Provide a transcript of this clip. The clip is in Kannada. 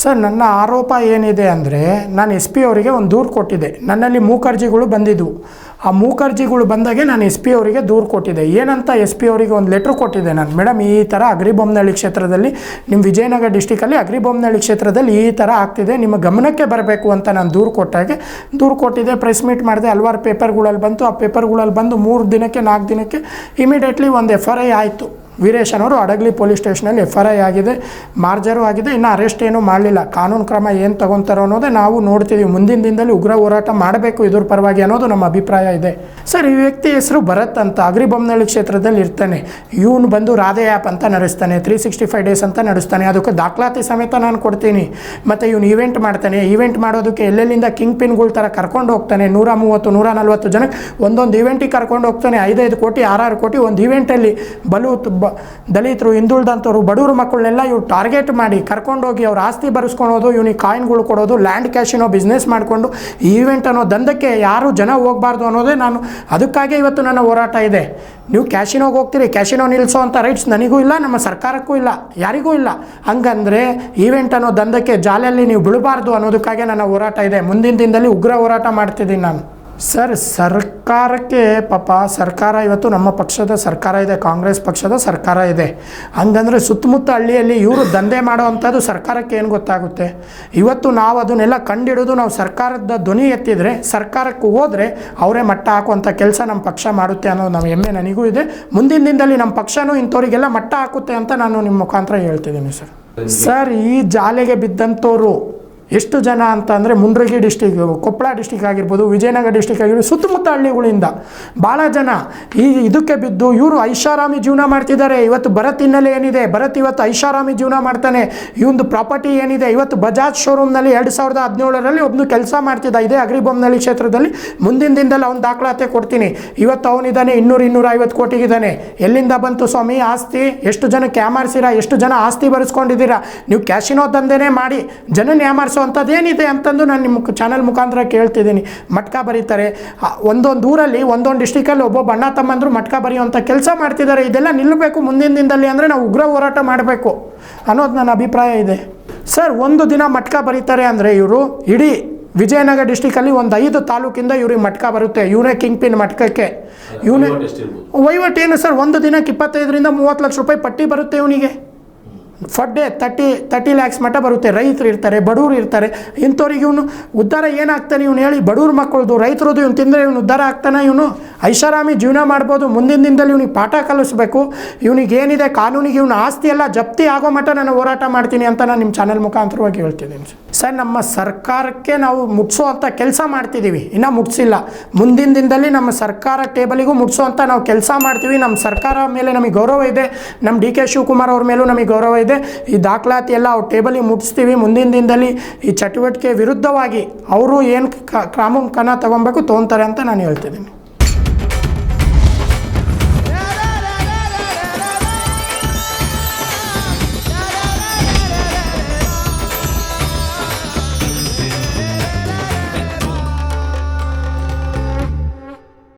ಸರ್, ನನ್ನ ಆರೋಪ ಏನಿದೆ ಅಂದರೆ, ನಾನು ಎಸ್ ಪಿ ಅವರಿಗೆ ಒಂದು ದೂರು ಕೊಟ್ಟಿದ್ದೆ. ನನ್ನಲ್ಲಿ ಮೂಕರ್ಜಿಗಳು ಬಂದಿದ್ದವು ಆ ಮೂಕರ್ಜಿಗಳು ಬಂದಾಗೆ ನಾನು ಎಸ್ ಪಿ ಅವರಿಗೆ ದೂರು ಕೊಟ್ಟಿದ್ದೆ. ಏನಂತ ಎಸ್ ಪಿ ಅವರಿಗೆ ಒಂದು ಲೆಟ್ರ್ ಕೊಟ್ಟಿದ್ದೆ ನಾನು. ಮೇಡಮ್, ಈ ಥರ ಅಗ್ರಿಬೊಮ್ಮನಹಳ್ಳಿ ಕ್ಷೇತ್ರದಲ್ಲಿ ನಿಮ್ಮ ವಿಜಯನಗರ ಡಿಸ್ಟಿಕಲ್ಲಿ ಅಗ್ರಿಬೊಮ್ಮನಹಳ್ಳಿ ಕ್ಷೇತ್ರದಲ್ಲಿ ಈ ಥರ ಆಗ್ತಿದೆ. ನಿಮ್ಮ ಗಮನಕ್ಕೆ ಬರಬೇಕು ಅಂತ ನಾನು ದೂರು ಕೊಟ್ಟಾಗೆ, ದೂರು ಕೊಟ್ಟಿದ್ದೆ ಪ್ರೆಸ್ ಮೀಟ್ ಮಾಡಿದೆ. ಹಲವಾರು ಪೇಪರ್ಗಳಲ್ಲಿ ಬಂತು. ಆ ಪೇಪರ್ಗಳಲ್ಲಿ ಬಂದು ಮೂರು ದಿನಕ್ಕೆ, ನಾಲ್ಕು ದಿನಕ್ಕೆ ಇಮಿಡಿಯೇಟ್ಲಿ ಒಂದು ಎಫ್ ಆರ್ ಐ ಆಯಿತು. ವೀರೇಶ್ ಅನ್ನೋರು ಅಡಗ್ಲಿ ಪೊಲೀಸ್ ಸ್ಟೇಷನಲ್ಲಿ ಎಫ್ ಐ ಆಗಿದೆ, ಮಾರ್ಜರು ಆಗಿದೆ, ಇನ್ನು ಅರೆಸ್ಟ್ ಏನೂ ಮಾಡಲಿಲ್ಲ. ಕಾನೂನು ಕ್ರಮ ಏನು ತಗೊತಾರೋ ಅನ್ನೋದೇ ನಾವು ನೋಡ್ತೀವಿ ಮುಂದಿನ ದಿನದಲ್ಲಿ ಉಗ್ರ ಹೋರಾಟ ಮಾಡಬೇಕು ಇದ್ರ ಪರವಾಗಿ ಅನ್ನೋದು ನಮ್ಮ ಅಭಿಪ್ರಾಯ ಇದೆ. ಸರ್, ಈ ವ್ಯಕ್ತಿ ಹೆಸರು ಭರತ್ ಅಂತ ಅಗ್ರಿಬೊಮ್ಮನಹಳ್ಳಿ ಕ್ಷೇತ್ರದಲ್ಲಿ ಇರ್ತಾನೆ. ಇವನು ಬಂದು ರಾಧೆ ಆ್ಯಪ್ ಅಂತ ನಡೆಸ್ತಾನೆ ತ್ರೀ ಸಿಕ್ಸ್ಟಿ ಫೈವ್ ಡೇಸ್ ಅಂತ ನಡೆಸ್ತಾನೆ. ಅದಕ್ಕೆ ದಾಖಲಾತಿ ಸಮೇತ ನಾನು ಕೊಡ್ತೀನಿ. ಮತ್ತು ಇವನು ಈವೆಂಟ್ ಮಾಡ್ತಾನೆ. ಈವೆಂಟ್ ಮಾಡೋದಕ್ಕೆ ಎಲ್ಲೆಲ್ಲಿಂದ ಕಿಂಗ್ ಪಿನ್ಗಳ ಥರ ಕರ್ಕೊಂಡು ಹೋಗ್ತಾನೆ. ನೂರ ಮೂವತ್ತು, ನೂರ ನಲ್ವತ್ತು ಜನಕ್ಕೆ ಒಂದೊಂದು ಈವೆಂಟಿಗೆ ಕರ್ಕೊಂಡು ಹೋಗ್ತಾನೆ. ಐದೈದು ಕೋಟಿ, ಆರಾರು ಕೋಟಿ ಒಂದು ಈವೆಂಟಲ್ಲಿ ಬಲು ದಲಿತರು ಹಿಂದುಳಿದಂಥವ್ರು ಬಡವರು ಮಕ್ಕಳನ್ನೆಲ್ಲ ಇವ್ರು ಟಾರ್ಗೆಟ್ ಮಾಡಿ ಕರ್ಕೊಂಡೋಗಿ ಅವ್ರ ಆಸ್ತಿ ಬರೆಸ್ಕೊಳೋದು, ಇವ್ನಿಗೆ ಕಾಯಿನ್ಗಳು ಕೊಡೋದು ಲ್ಯಾಂಡ್ ಕ್ಯಾಶಿನೋ ಬಿಸ್ನೆಸ್ ಮಾಡಿಕೊಂಡು ಈವೆಂಟ್ ಅನ್ನೋ ದಂಧಕ್ಕೆ ಯಾರು ಜನ ಹೋಗಬಾರ್ದು ಅನ್ನೋದೇ ನಾನು ಅದಕ್ಕಾಗೇ ಇವತ್ತು ನನ್ನ ಹೋರಾಟ ಇದೆ. ನೀವು ಕ್ಯಾಶಿನೋಗೆ ಹೋಗ್ತೀರಿ ಕ್ಯಾಶಿನೋ ನಿಲ್ಲಿಸೋ ಅಂಥ ರೈಟ್ಸ್ ನನಗೂ ಇಲ್ಲ, ನಮ್ಮ ಸರ್ಕಾರಕ್ಕೂ ಇಲ್ಲ, ಯಾರಿಗೂ ಇಲ್ಲ. ಹಂಗಂದರೆ ಈವೆಂಟ್ ಅನ್ನೋ ದಂಧಕ್ಕೆ ಜಾಲಿಯಲ್ಲಿ ನೀವು ಬಿಳಬಾರ್ದು ಅನ್ನೋದಕ್ಕಾಗೆ ನನ್ನ ಹೋರಾಟ ಇದೆ. ಮುಂದಿನ ದಿನದಲ್ಲಿ ಉಗ್ರ ಹೋರಾಟ ಮಾಡ್ತಿದ್ದೀನಿ ನಾನು. ಸರ್ ಸರ್ಕಾರಕ್ಕೆ ಪಾಪ ಸರ್ಕಾರ ಇವತ್ತು ನಮ್ಮ ಪಕ್ಷದ ಸರ್ಕಾರ ಇದೆ ಕಾಂಗ್ರೆಸ್ ಪಕ್ಷದ ಸರ್ಕಾರ ಇದೆ. ಹಂಗಂದರೆ ಸುತ್ತಮುತ್ತ ಹಳ್ಳಿಯಲ್ಲಿ ಇವರು ದಂಧೆ ಮಾಡೋ ಅಂಥದ್ದು ಸರ್ಕಾರಕ್ಕೆ ಏನು ಗೊತ್ತಾಗುತ್ತೆ? ಇವತ್ತು ನಾವು ಅದನ್ನೆಲ್ಲ ಕಂಡಿಡಿದು ನಾವು ಸರ್ಕಾರದ ಧ್ವನಿ ಎತ್ತಿದರೆ ಸರ್ಕಾರಕ್ಕೆ ಹೋದರೆ ಅವರೇ ಮಟ್ಟ ಹಾಕುವಂಥ ಕೆಲಸ ನಮ್ಮ ಪಕ್ಷ ಮಾಡುತ್ತೆ ಅನ್ನೋದು ನಮ್ಮ ಹೆಮ್ಮೆ ನನಗೂ ಇದೆ. ಮುಂದಿನ ದಿನದಲ್ಲಿ ನಮ್ಮ ಪಕ್ಷನೂ ಇಂಥವರಿಗೆಲ್ಲ ಮಟ್ಟ ಹಾಕುತ್ತೆ ಅಂತ ನಾನು ನಿಮ್ಮ ಮುಖಾಂತರ ಹೇಳ್ತಿದ್ದೀನಿ ಸರ್. ಸರ್ ಈ ಜಾಲೆಗೆ ಬಿದ್ದಂಥವ್ರು ಎಷ್ಟು ಜನ ಅಂತ ಅಂದರೆ ಮುಂಡ್ರಗಿ ಡಿಸ್ಟಿಕ್ ಕೊಪ್ಪಳ ಡಿಸ್ಟಿಕ್ ಆಗಿರ್ಬೋದು, ವಿಜಯನಗರ ಡಿಸ್ಟಿಕ್ ಆಗಿರ್ಬೋದು, ಸುತ್ತಮುತ್ತ ಹಳ್ಳಿಗಳಿಂದ ಭಾಳ ಜನ. ಈ ಇದಕ್ಕೆ ಬಿದ್ದು ಇವರು ಐಷಾರಾಮಿ ಜೀವನ ಮಾಡ್ತಿದ್ದಾರೆ. ಇವತ್ತು ಭರತ್ ಹಿನ್ನೆಲೆ ಏನಿದೆ? ಭರತ್ ಇವತ್ತು ಐಷಾರಾಮಿ ಜೀವನ ಮಾಡ್ತಾನೆ. ಇವೊಂದು ಪ್ರಾಪರ್ಟಿ ಏನಿದೆ? ಇವತ್ತು ಬಜಾಜ್ ಶೋರೂಮ್ನಲ್ಲಿ ಎರಡು ಸಾವಿರದ ಹದಿನೇಳರಲ್ಲಿ ಒಬ್ಬನು ಕೆಲಸ ಮಾಡ್ತಿದ್ದ. ಇದೇ ಅಗ್ರಿಬೊಮ್ನಳ್ಳಿ ಕ್ಷೇತ್ರದಲ್ಲಿ. ಮುಂದಿನ ದಿನದಲ್ಲಿ ಅವ್ನು ದಾಖಲಾತಿ ಕೊಡ್ತೀನಿ. ಇವತ್ತು ಅವನಿದ್ದಾನೆ ಇನ್ನೂರು ಇನ್ನೂರ ಐವತ್ತು ಕೋಟಿಗಿದ್ದಾನೆ ಎಲ್ಲಿಂದ ಬಂತು ಸ್ವಾಮಿ ಆಸ್ತಿ? ಎಷ್ಟು ಜನಕ್ಕೆ ಯಾಮಾರಿಸಿರಾ ಎಷ್ಟು ಜನ ಆಸ್ತಿ ಬರೆಸ್ಕೊಂಡಿದ್ದೀರಾ? ನೀವು ಕ್ಯಾಶಿನೋ ದಂಧೆನೇ ಮಾಡಿ. ಜನ ಯಾಮಾರಿಸೋ ಅಂಥದ್ದು ಏನಿದೆ ಅಂತಂದು ನಾನು ನಿಮ್ಮ ಚಾನಲ್ ಮುಖಾಂತರ ಕೇಳ್ತಿದ್ದೀನಿ. ಮಟ್ಕ ಬರೀತಾರೆ. ಒಂದೊಂದು ಊರಲ್ಲಿ ಒಂದೊಂದು ಡಿಸ್ಟಿಕಲ್ಲಿ ಒಬ್ಬೊಬ್ಬ ಅಣ್ಣ ತಮ್ಮಂದರು ಮಟ್ಕ ಬರೆಯುವಂಥ ಕೆಲಸ ಮಾಡ್ತಿದ್ದಾರೆ. ಇದೆಲ್ಲ ನಿಲ್ಲಬೇಕು ಮುಂದಿನ ದಿನದಲ್ಲಿ ಅಂದರೆ ನಾವು ಉಗ್ರ ಹೋರಾಟ ಮಾಡಬೇಕು ಅನ್ನೋದು ನನ್ನ ಅಭಿಪ್ರಾಯ ಇದೆ. ಸರ್ ಒಂದು ದಿನ ಮಟ್ಕ ಬರೀತಾರೆ ಅಂದರೆ ಇವರು ಇಡೀ ವಿಜಯನಗರ ಡಿಸ್ಟಿಕಲ್ಲಿ ಒಂದು ಐದು ತಾಲೂಕಿಂದ ಇವ್ರಿಗೆ ಮಟ್ಕ ಬರುತ್ತೆ. ಇವನೇ ಕಿಂಗ್ ಪಿನ್ ಮಟ್ಕಕ್ಕೆ ಇವನೇ ವಹಿವಾಟು ಏನು ಸರ್? ಒಂದು ದಿನಕ್ಕೆ ಇಪ್ಪತ್ತೈದರಿಂದ ಮೂವತ್ತು ಲಕ್ಷ ರೂಪಾಯಿ ಪಟ್ಟಿ ಬರುತ್ತೆ ಇವನಿಗೆ. Per day thirty thirty lakhs ಮಟ್ಟ ಬರುತ್ತೆ. ರೈತರು ಇರ್ತಾರೆ, ಬಡವರು ಇರ್ತಾರೆ. ಇಂಥವ್ರಿಗೆ ಇವನು ಉದ್ಧಾರ ಏನಾಗ್ತಾನೆ? ಇವನು ಹೇಳಿ ಬಡವ್ರ ಮಕ್ಕಳದು ರೈತರದು ಇವನು ತಿಂದರೆ ಇವನು ಉದ್ಧಾರ ಆಗ್ತಾನೆ ಇವನು. ಐಷಾರಾಮಿ ಜೀವನ ಮಾಡ್ಬೋದು. ಮುಂದಿನ ದಿನದಲ್ಲಿ ಇವನಿಗೆ ಪಾಠ ಕಲಿಸ್ಬೇಕು. ಇವನಿಗೆ ಏನಿದೆ, ಕಾನೂನಿಗೆ ಇವನ ಆಸ್ತಿ ಎಲ್ಲ ಜಪ್ತಿ ಆಗೋ ಮಟ್ಟ ನಾನು ಹೋರಾಟ ಮಾಡ್ತೀನಿ ಅಂತ ನಾನು ನಿಮ್ಮ ಚಾನಲ್ ಮುಖಾಂತರವಾಗಿ ಹೇಳ್ತಿದ್ದೀನಿ. ಸರ್ ನಮ್ಮ ಸರ್ಕಾರಕ್ಕೆ ನಾವು ಮುಟ್ಸೋ ಅಂತ ಕೆಲಸ ಮಾಡ್ತಿದ್ದೀವಿ ಇನ್ನೂ ಮುಟ್ಸಿಲ್ಲ. ಮುಂದಿನ ದಿನದಲ್ಲಿ ನಮ್ಮ ಸರ್ಕಾರ ಟೇಬಲಿಗೂ ಅಂತ ನಾವು ಕೆಲಸ ಮಾಡ್ತೀವಿ. ನಮ್ಮ ಸರ್ಕಾರ ಮೇಲೆ ನಮಗೆ ಗೌರವ ಇದೆ. ನಮ್ಮ ಡಿ ಕೆ ಶಿವಕುಮಾರ್ ಅವ್ರ ಮೇಲೂ ನಮಗೆ ಗೌರವ ಇದೆ. ಈ ದಾಖಲಾತಿ ಎಲ್ಲ ಅವ್ರ ಟೇಬಲಿಗೆ ಮುಟ್ಸ್ತೀವಿ. ಮುಂದಿನ ದಿನದಲ್ಲಿ ಈ ಚಟುವಟಿಕೆ ವಿರುದ್ಧವಾಗಿ ಅವರು ಏನು ಕ್ರಮ ಕಣ ತಗೊಬೇಕು ತೊಗೊತಾರೆ ಅಂತ ನಾನು ಹೇಳ್ತಿದ್ದೀನಿ.